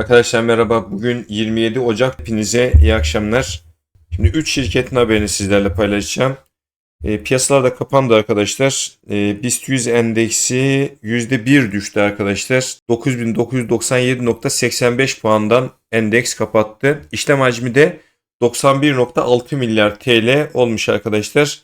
Arkadaşlar merhaba. Bugün 27 Ocak. Hepinize iyi akşamlar. Şimdi 3 şirketin haberini sizlerle paylaşacağım. E, piyasalarda kapandı arkadaşlar. E, BIST 100 endeksi %1 düştü arkadaşlar. 9997.85 puandan endeks kapattı. İşlem hacmi de 91.6 milyar TL olmuş arkadaşlar.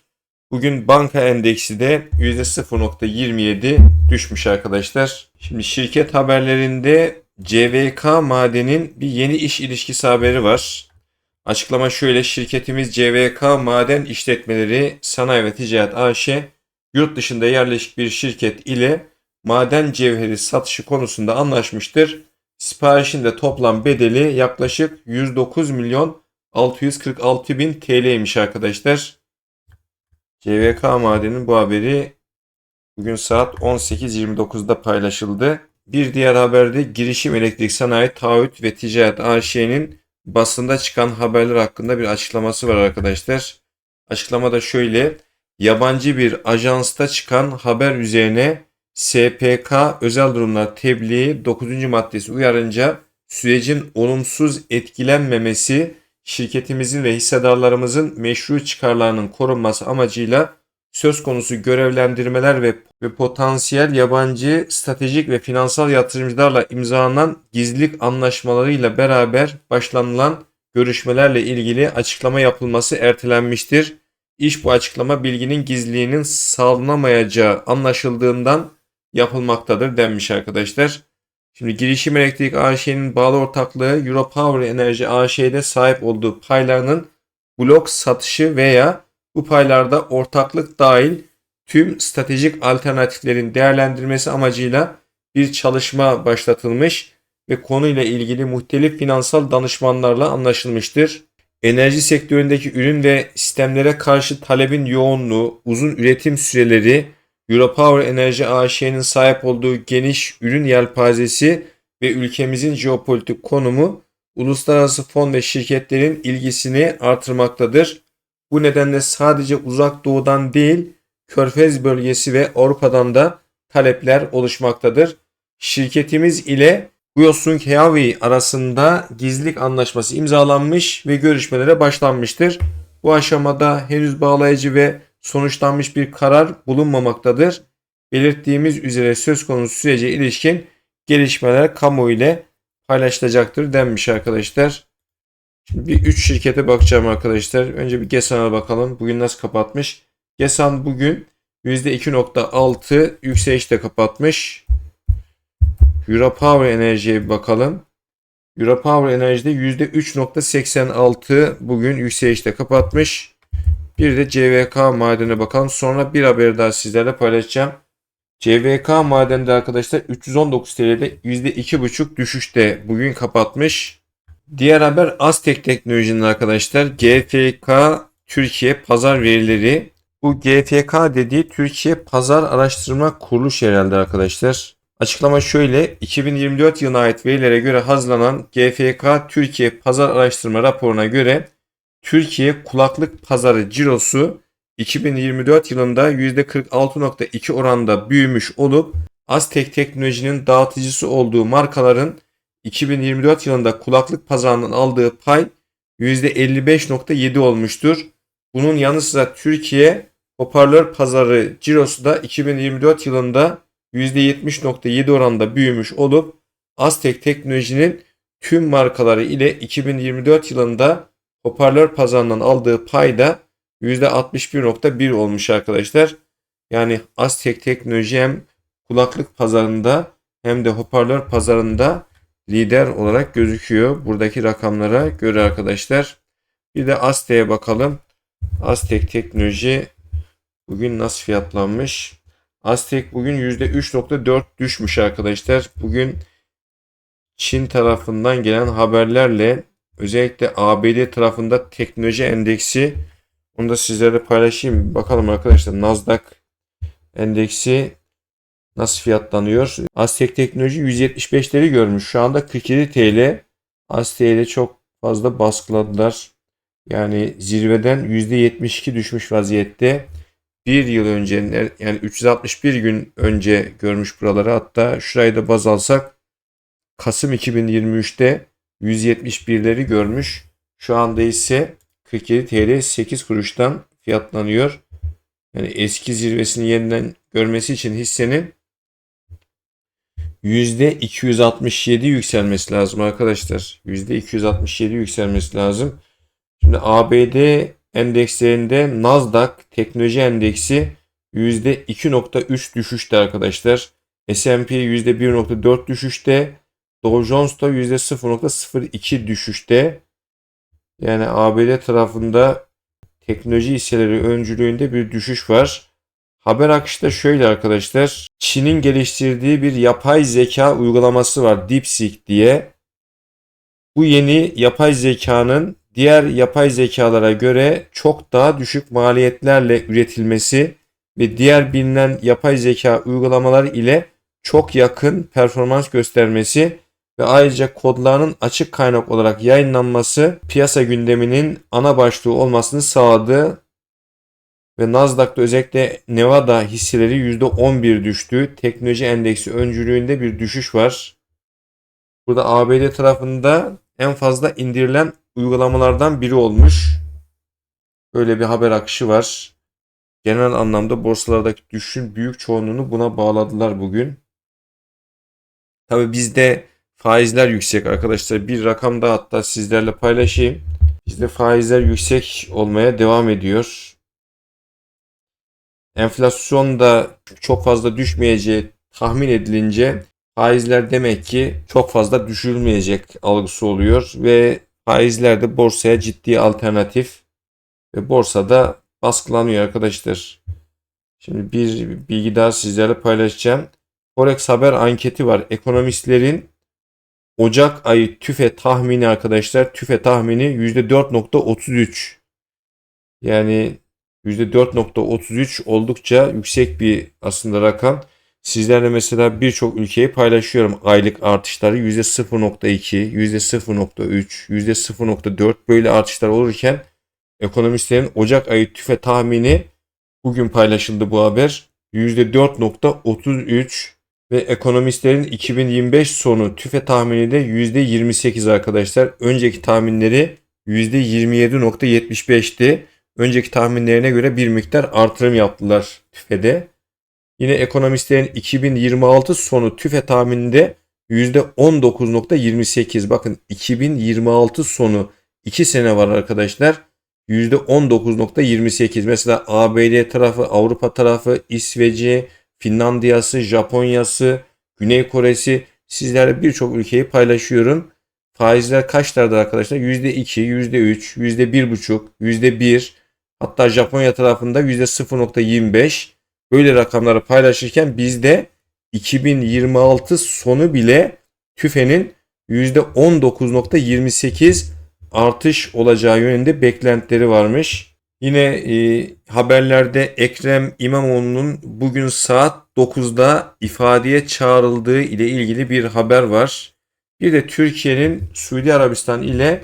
Bugün banka endeksi de %0.27 düşmüş arkadaşlar. Şimdi şirket haberlerinde CVK Maden'in bir yeni iş ilişkisi haberi var. Açıklama şöyle şirketimiz CVK Maden İşletmeleri Sanayi ve Ticaret AŞ yurt dışında yerleşik bir şirket ile maden cevheri satışı konusunda anlaşmıştır. Siparişin de toplam bedeli yaklaşık 109 milyon 646 bin TL'ymiş arkadaşlar. CVK Maden'in bu haberi bugün saat 18.29'da paylaşıldı. Bir diğer haberde Girişim Elektrik Sanayi Taahhüt ve Ticaret AŞ'nin basında çıkan haberler hakkında bir açıklaması var arkadaşlar. Açıklamada şöyle. Yabancı bir ajansta çıkan haber üzerine SPK özel durumlar tebliği 9. maddesi uyarınca sürecin olumsuz etkilenmemesi şirketimizin ve hissedarlarımızın meşru çıkarlarının korunması amacıyla söz konusu görevlendirmeler ve, ve potansiyel yabancı stratejik ve finansal yatırımcılarla imzalanan gizlilik anlaşmalarıyla beraber başlanılan görüşmelerle ilgili açıklama yapılması ertelenmiştir. İş bu açıklama bilginin gizliliğinin sağlanamayacağı anlaşıldığından yapılmaktadır denmiş arkadaşlar. Şimdi girişim elektrik AŞ'nin bağlı ortaklığı Europower Enerji AŞ'de sahip olduğu paylarının blok satışı veya bu paylarda ortaklık dahil tüm stratejik alternatiflerin değerlendirmesi amacıyla bir çalışma başlatılmış ve konuyla ilgili muhtelif finansal danışmanlarla anlaşılmıştır. Enerji sektöründeki ürün ve sistemlere karşı talebin yoğunluğu, uzun üretim süreleri, Europower Enerji AŞ'nin sahip olduğu geniş ürün yelpazesi ve ülkemizin jeopolitik konumu uluslararası fon ve şirketlerin ilgisini artırmaktadır. Bu nedenle sadece uzak doğudan değil, Körfez bölgesi ve Avrupa'dan da talepler oluşmaktadır. Şirketimiz ile Guyosung Heavi arasında gizlilik anlaşması imzalanmış ve görüşmelere başlanmıştır. Bu aşamada henüz bağlayıcı ve sonuçlanmış bir karar bulunmamaktadır. Belirttiğimiz üzere söz konusu sürece ilişkin gelişmeler kamu ile paylaşılacaktır denmiş arkadaşlar. Şimdi bir 3 şirkete bakacağım arkadaşlar. Önce bir Gesan'a bakalım. Bugün nasıl kapatmış? Gesan bugün %2.6 yükselişte kapatmış. Europower Enerji'ye bir bakalım. Europower Enerji'de %3.86 bugün yükselişte kapatmış. Bir de CVK madene bakalım. Sonra bir haber daha sizlerle paylaşacağım. CVK madende arkadaşlar 319 TL'de %2.5 düşüşte bugün kapatmış. Diğer haber Aztek Teknoloji'nin arkadaşlar GFK Türkiye pazar verileri. Bu GFK dediği Türkiye Pazar Araştırma Kuruluş herhalde arkadaşlar. Açıklama şöyle 2024 yılına ait verilere göre hazırlanan GFK Türkiye Pazar Araştırma raporuna göre Türkiye kulaklık pazarı cirosu 2024 yılında %46.2 oranda büyümüş olup Aztek Teknoloji'nin dağıtıcısı olduğu markaların 2024 yılında kulaklık pazarının aldığı pay %55.7 olmuştur. Bunun yanı sıra Türkiye hoparlör pazarı cirosu da 2024 yılında %70.7 oranda büyümüş olup Aztek Teknoloji'nin tüm markaları ile 2024 yılında hoparlör pazarından aldığı pay da %61.1 olmuş arkadaşlar. Yani Aztek Teknoloji hem kulaklık pazarında hem de hoparlör pazarında lider olarak gözüküyor. Buradaki rakamlara göre arkadaşlar. Bir de Aztek'e bakalım. Aztek Teknoloji bugün nasıl fiyatlanmış? Aztek bugün %3.4 düşmüş arkadaşlar. Bugün Çin tarafından gelen haberlerle özellikle ABD tarafında teknoloji endeksi onu da sizlerle paylaşayım. Bakalım arkadaşlar Nasdaq endeksi nasıl fiyatlanıyor? Aztek Teknoloji 175'leri görmüş. Şu anda 47 TL. Aztek'e çok fazla baskıladılar. Yani zirveden %72 düşmüş vaziyette. Bir yıl önce yani 361 gün önce görmüş buraları. Hatta şurayı da baz alsak Kasım 2023'te 171'leri görmüş. Şu anda ise 47 TL 8 kuruştan fiyatlanıyor. Yani eski zirvesini yeniden görmesi için hissenin %267 yükselmesi lazım arkadaşlar. %267 yükselmesi lazım. Şimdi ABD endekslerinde Nasdaq teknoloji endeksi %2.3 düşüşte arkadaşlar. S&P %1.4 düşüşte. Dow Jones da %0.02 düşüşte. Yani ABD tarafında teknoloji hisseleri öncülüğünde bir düşüş var. Haber akışı da şöyle arkadaşlar. Çin'in geliştirdiği bir yapay zeka uygulaması var DeepSeek diye. Bu yeni yapay zekanın diğer yapay zekalara göre çok daha düşük maliyetlerle üretilmesi ve diğer bilinen yapay zeka uygulamaları ile çok yakın performans göstermesi ve ayrıca kodlarının açık kaynak olarak yayınlanması piyasa gündeminin ana başlığı olmasını sağladı ve Nasdaq'ta özellikle Nevada hisseleri %11 düştü. Teknoloji endeksi öncülüğünde bir düşüş var. Burada ABD tarafında en fazla indirilen uygulamalardan biri olmuş. Böyle bir haber akışı var. Genel anlamda borsalardaki düşüşün büyük çoğunluğunu buna bağladılar bugün. Tabi bizde faizler yüksek arkadaşlar. Bir rakam da hatta sizlerle paylaşayım. Bizde faizler yüksek olmaya devam ediyor. Enflasyon da çok fazla düşmeyeceği tahmin edilince faizler demek ki çok fazla düşürülmeyecek algısı oluyor ve faizler de borsaya ciddi alternatif ve borsada baskılanıyor arkadaşlar. Şimdi bir bilgi daha sizlerle paylaşacağım. Forex haber anketi var. Ekonomistlerin Ocak ayı tüfe tahmini arkadaşlar. Tüfe tahmini %4.33. Yani %4.33 oldukça yüksek bir aslında rakam. Sizlerle mesela birçok ülkeyi paylaşıyorum aylık artışları %0.2, %0.3, %0.4 böyle artışlar olurken ekonomistlerin Ocak ayı tüfe tahmini bugün paylaşıldı bu haber. %4.33 ve ekonomistlerin 2025 sonu tüfe tahmini de %28 arkadaşlar. Önceki tahminleri %27.75'ti. Önceki tahminlerine göre bir miktar artırım yaptılar tüfede. Yine ekonomistlerin 2026 sonu tüfe tahmininde %19.28. Bakın 2026 sonu 2 sene var arkadaşlar. %19.28. Mesela ABD tarafı, Avrupa tarafı, İsveç'i, Finlandiya'sı, Japonya'sı, Güney Kore'si sizlerle birçok ülkeyi paylaşıyorum. Faizler kaçlardır arkadaşlar? %2, %3, %1,5, %1 hatta Japonya tarafında %0.25 böyle rakamları paylaşırken bizde 2026 sonu bile TÜFE'nin %19.28 artış olacağı yönünde beklentileri varmış. Yine e, haberlerde Ekrem İmamoğlu'nun bugün saat 9'da ifadeye çağrıldığı ile ilgili bir haber var. Bir de Türkiye'nin Suudi Arabistan ile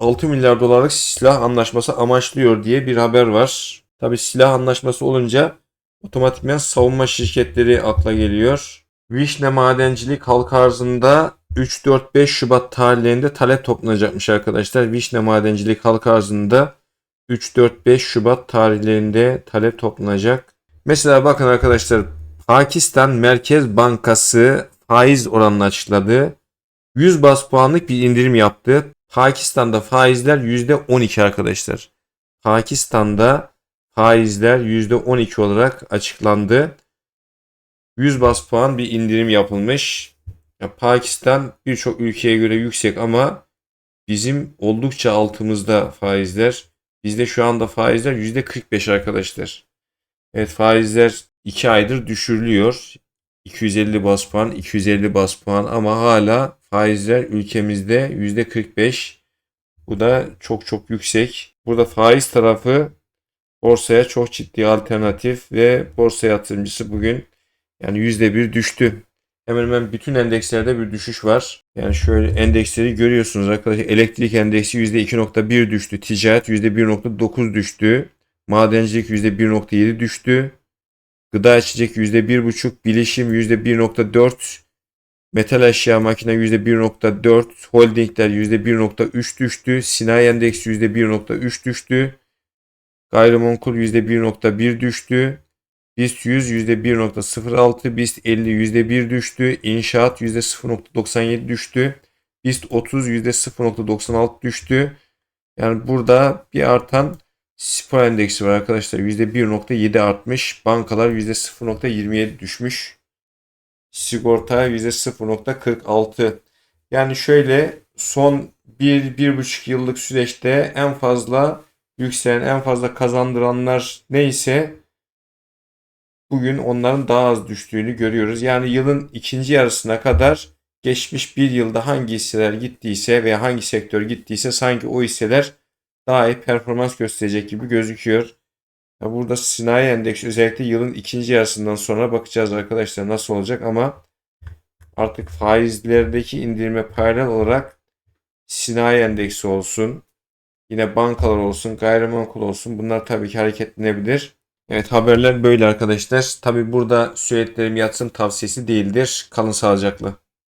6 milyar dolarlık silah anlaşması amaçlıyor diye bir haber var. Tabi silah anlaşması olunca otomatikman savunma şirketleri akla geliyor. Vişne Madencilik halk arzında 3-4-5 Şubat tarihlerinde talep toplanacakmış arkadaşlar. Vişne Madencilik halk arzında 3-4-5 Şubat tarihlerinde talep toplanacak. Mesela bakın arkadaşlar Pakistan Merkez Bankası faiz oranını açıkladı. 100 bas puanlık bir indirim yaptı. Pakistan'da faizler %12 arkadaşlar. Pakistan'da faizler %12 olarak açıklandı. 100 bas puan bir indirim yapılmış. Ya Pakistan birçok ülkeye göre yüksek ama bizim oldukça altımızda faizler. Bizde şu anda faizler %45 arkadaşlar. Evet faizler 2 aydır düşürülüyor. 250 bas puan, 250 bas puan ama hala faizler ülkemizde %45. Bu da çok çok yüksek. Burada faiz tarafı borsaya çok ciddi alternatif ve borsa yatırımcısı bugün yani %1 düştü. Hemen hemen bütün endekslerde bir düşüş var. Yani şöyle endeksleri görüyorsunuz arkadaşlar. Elektrik endeksi %2.1 düştü. Ticaret %1.9 düştü. Madencilik %1.7 düştü. Gıda içecek %1.5, bilişim %1.4, Metal eşya makine %1.4, holdingler %1.3 düştü, sinayi endeksi %1.3 düştü, gayrimenkul %1.1 düştü, BIST 100 %1.06, BIST 50 %1 düştü, inşaat %0.97 düştü, BIST 30 %0.96 düştü. Yani burada bir artan spor endeksi var arkadaşlar. %1.7 artmış. Bankalar %0.27 düşmüş. Sigorta %0.46. Yani şöyle son 1-1,5 yıllık süreçte en fazla yükselen, en fazla kazandıranlar neyse bugün onların daha az düştüğünü görüyoruz. Yani yılın ikinci yarısına kadar geçmiş bir yılda hangi hisseler gittiyse veya hangi sektör gittiyse sanki o hisseler daha iyi performans gösterecek gibi gözüküyor. Burada sinayi endeksi özellikle yılın ikinci yarısından sonra bakacağız arkadaşlar nasıl olacak ama artık faizlerdeki indirime paralel olarak sinayi endeksi olsun, yine bankalar olsun, gayrimenkul olsun bunlar tabii ki hareketlenebilir. Evet haberler böyle arkadaşlar. Tabii burada söylediklerim yatırım tavsiyesi değildir. Kalın sağlıcakla.